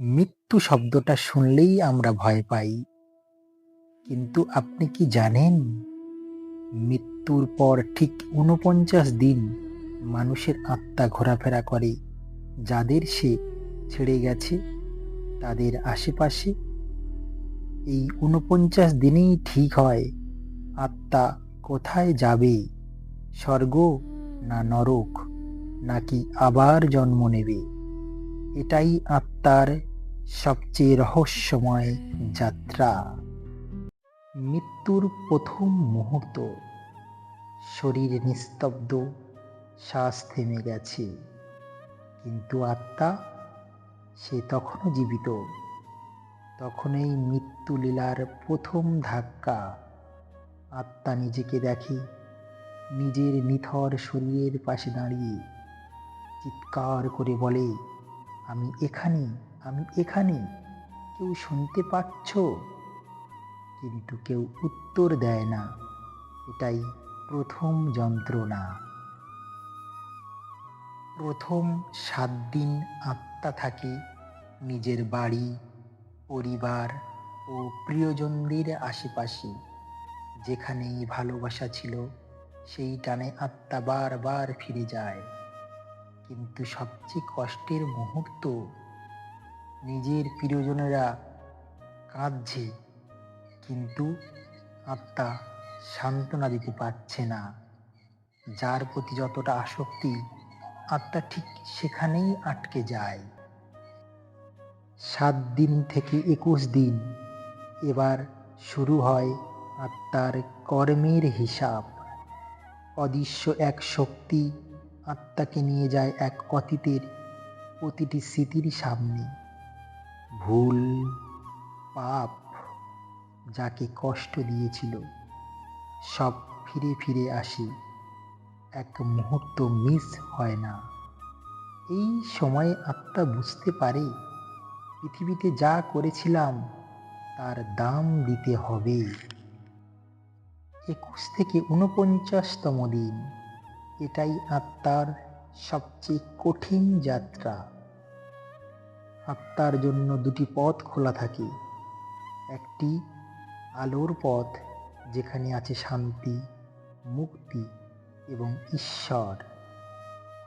মৃত্যু শব্দটা শুনলেই আমরা ভয় পাই। কিন্তু আপনি কি জানেন? মৃত্যুর পর ঠিক উনপঞ্চাশ দিন মানুষের আত্মা ঘোরাফেরা করে। যাদের সে ছেড়ে গেছে, তাদের আশেপাশে এই উনপঞ্চাশ দিনেই ঠিক হয়, আত্মা কোথায় যাবে? স্বর্গ না নরক, নাকি আবার জন্ম নেবে? এটাই আত্মার সবচেয়ে রহস্যময় যাত্রা। মৃত্যুর প্রথম মুহূর্ত, শরীর নিস্তব্ধ শ্বাস থেমে গেছে কিন্তু আত্মা, সে তখনও জীবিত। তখনই মৃত্যু লীলার প্রথম ধাক্কা। আত্মা নিজেকে দেখে, নিজের নিথর শরীরের পাশে দাঁড়িয়ে, চিৎকার করে বলে আমি এখানে আমি এখানে কেউ শুনতে পাচ্ছ? কিন্তু কেউ উত্তর দেয় না। এটাই প্রথম যন্ত্রণা। প্রথম সাত দিন আত্মা থাকে নিজের বাড়ি, পরিবার ও প্রিয়জনদের আশেপাশে। যেখানেই ভালোবাসা ছিল, সেই টানে আত্মা বারবার ফিরে যায়। কিন্তু সবচেয়ে কষ্টের মুহূর্ত নিজের প্রিয়জনেরা কাঁদছে, কিন্তু আত্মা সান্ত্বনা দিতে পারছে না। যার প্রতি যতটা আসক্তি, আত্মা ঠিক সেখানেই আটকে যায়। সাত দিন থেকে একুশ দিন এবার শুরু হয় আত্মার কর্মের হিসাব। অদৃশ্য এক শক্তি আত্মাকে নিয়ে যায় এক অতীতের প্রতিটি স্মৃতির সামনে। ভুল, পাপ যাকে কষ্ট দিয়েছিল, সব ফিরে ফিরে আসে। এক মুহূর্ত মিস হয় না। এই সময়ে আত্মা বুঝতে পারে, পৃথিবীতে যা করেছিলাম, তার দাম দিতে হবে। একুশ থেকে ঊনপঞ্চাশতম দিন। এটাই আত্মার সবচেয়ে কঠিন যাত্রা। আত্মার জন্য দুটি পথ খোলা থাকে। একটি আলোর পথ, যেখানে আছে শান্তি, মুক্তি এবং ঈশ্বর।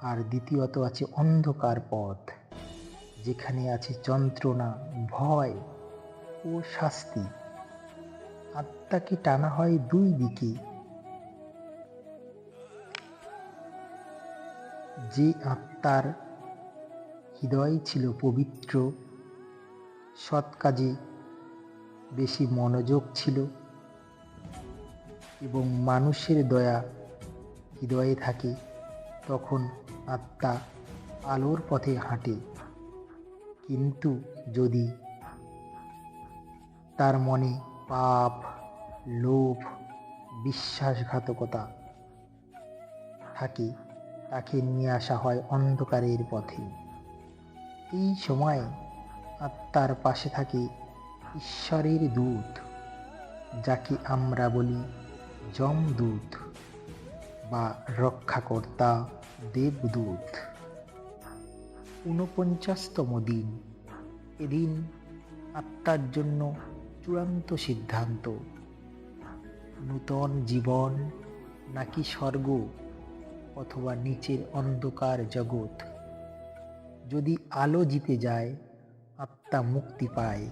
আর দ্বিতীয়ত আছে অন্ধকার পথ, যেখানে আছে যন্ত্রণা, ভয় ও শাস্তি। আত্মাকে টানা হয় দুই দিকে যে আত্মার হৃদয় ছিল পবিত্র সৎ কাজে বেশি মনোযোগ ছিল এবং মানুষের দয়া হৃদয়ে থাকে, তখন আত্মা আলোর পথে হাঁটে। কিন্তু যদি তার মনে পাপ, লোভ, বিশ্বাসঘাতকতা থাকে তাকে নিয়ে আসা হয় অন্ধকারের পথে। এই সময় আত্মার পাশে থাকে ঈশ্বরের দূত, যাকে আমরা বলি যমদূত বা রক্ষাকর্তা দেবদূত। ঊনপঞ্চাশতম দিন, এদিন আত্মার জন্য চূড়ান্ত সিদ্ধান্ত। নূতন জীবন নাকি স্বর্গ? অথবা নিচের অন্ধকার জগৎ। যদি আলো জিতে যায়, আত্মা মুক্তি পায়।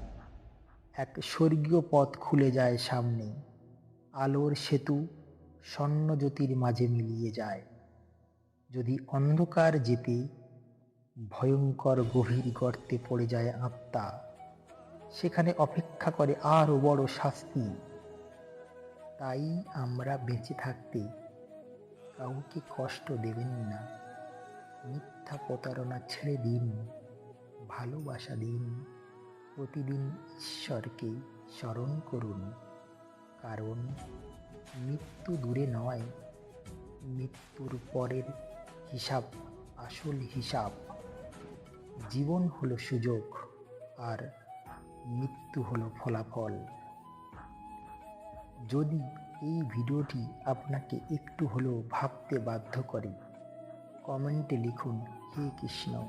এক স্বর্গীয় পথ খুলে যায় সামনে। আলোর সেতু স্বর্ণজ্যোতির মাঝে মিলিয়ে যায়। যদি অন্ধকার যেতে ভয়ঙ্কর গভীর গর্তে পড়ে যায় আত্মা। সেখানে অপেক্ষা করে আরও বড় শাস্তি। তাই আমরা বেঁচে থাকতে কাউকে কষ্ট দেবেন না। মিথ্যা প্রতারণা ছেড়ে দিন, ভালোবাসা দিন, প্রতিদিন ঈশ্বরকে স্মরণ করুন। কারণ মৃত্যু দূরে নয়, মৃত্যুর পরের হিসাব আসল হিসাব। জীবন হলো সুযোগ আর মৃত্যু হলো ফলাফল। যদি এই ভিডিওটি আপনাকে একটু হলেও ভাবতে বাধ্য করে। কমেন্টে লিখুন, হে কৃষ্ণ,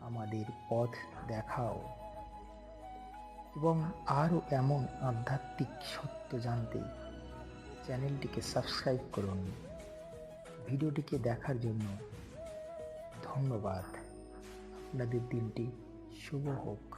আমাদের পথ দেখাও। এবং আরও এমন আধ্যাত্মিক সত্য জানতে চ্যানেলটিকে সাবস্ক্রাইব করুন। ভিডিওটিকে দেখার জন্য ধন্যবাদ। আপনাদের দিনটি শুভ হোক।